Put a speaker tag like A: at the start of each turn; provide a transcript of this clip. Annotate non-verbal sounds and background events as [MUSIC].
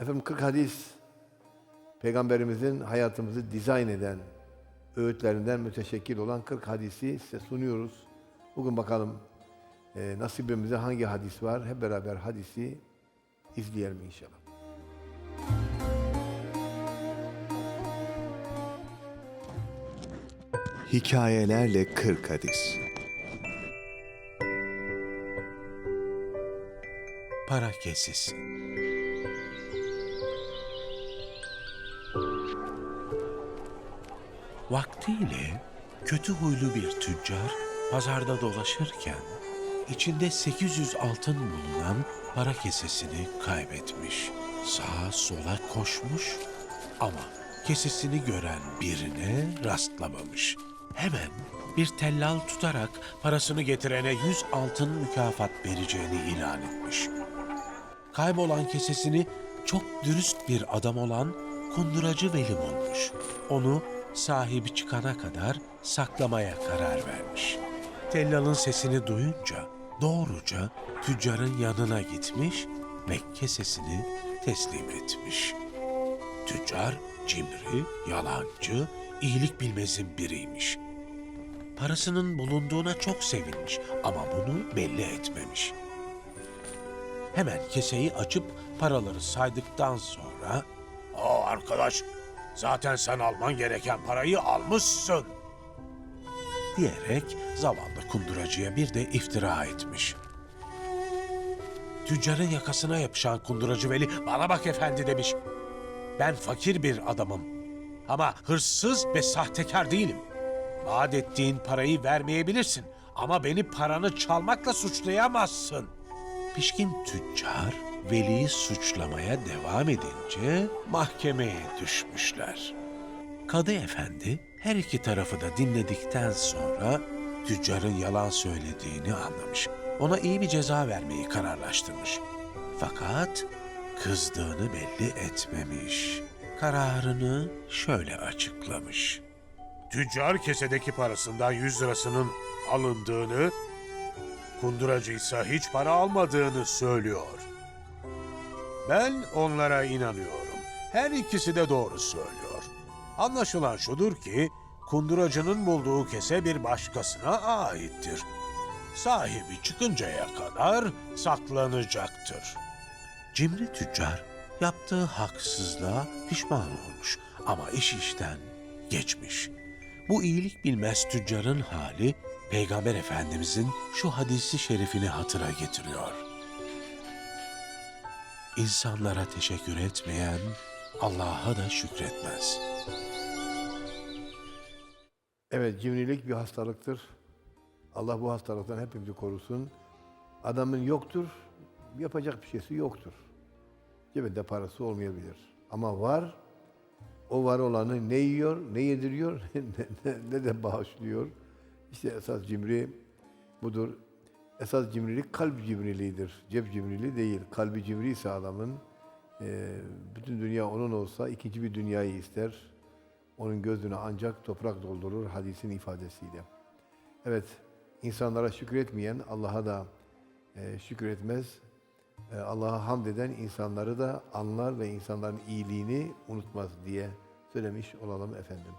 A: Efendim 40 hadis Peygamberimizin hayatımızı dizayn eden öğütlerinden müteşekkil olan 40 hadisi size sunuyoruz. Bugün bakalım e, nasibimize hangi hadis var? Hep beraber hadisi izleyelim inşallah.
B: Hikayelerle 40 hadis.
C: Para kesesi. Vaktiyle kötü huylu bir tüccar pazarda dolaşırken içinde 800 altın bulunan para kesesini kaybetmiş. Sağa sola koşmuş ama kesesini gören birine rastlamamış. Hemen bir tellal tutarak parasını getirene 100 altın mükafat vereceğini ilan etmiş. Kaybolan kesesini çok dürüst bir adam olan kunduracı Veli bulmuş. Onu sahibi çıkana kadar saklamaya karar vermiş. Tellal'ın sesini duyunca doğruca tüccarın yanına gitmiş ve kesesini teslim etmiş. Tüccar cimri, yalancı, iyilik bilmezin biriymiş. Parasının bulunduğuna çok sevinmiş ama bunu belli etmemiş. Hemen keseyi açıp paraları saydıktan sonra ''Aa arkadaş, zaten sen alman gereken parayı almışsın.'' diyerek zavallı kunduracıya bir de iftira etmiş. Tüccarın yakasına yapışan kunduracı Veli bana bak efendi demiş. Ben fakir bir adamım ama hırsız ve sahtekar değilim. Vaat ettiğin parayı vermeyebilirsin ama beni paranı çalmakla suçlayamazsın. Pişkin tüccar Veli'yi suçlamaya devam edince mahkemeye düşmüşler. Kadı efendi her iki tarafı da dinledikten sonra tüccarın yalan söylediğini anlamış. Ona iyi bir ceza vermeyi kararlaştırmış. Fakat kızdığını belli etmemiş. Kararını şöyle açıklamış. Tüccar kesedeki parasından 100 lirasının alındığını, kunduracı ise hiç para almadığını söylüyor. Ben onlara inanıyorum. Her ikisi de doğru söylüyor. Anlaşılan şudur ki, kunduracının bulduğu kese bir başkasına aittir. Sahibi çıkıncaya kadar saklanacaktır. Cimri tüccar yaptığı haksızlığa pişman olmuş ama iş işten geçmiş. Bu iyilik bilmez tüccarın hali Peygamber Efendimizin şu hadisi şerifini hatıra getiriyor. İnsanlara teşekkür etmeyen Allah'a da şükretmez.
A: Evet cimrilik bir hastalıktır. Allah bu hastalıktan hepimizi korusun. Adamın yoktur, yapacak bir şeysi yoktur. Cebinde parası olmayabilir. Ama var, o var olanı ne yiyor, ne yediriyor, [LAUGHS] ne, ne, ne de bağışlıyor. İşte esas cimri budur. Esas cimrilik kalp cimriliğidir. Cep cimriliği değil. Kalbi cimri ise adamın, e, bütün dünya onun olsa ikinci bir dünyayı ister. Onun gözüne ancak toprak doldurur hadisin ifadesiyle. Evet, insanlara şükretmeyen Allah'a da e, şükretmez. E, Allah'a hamd eden insanları da anlar ve insanların iyiliğini unutmaz diye söylemiş olalım efendim.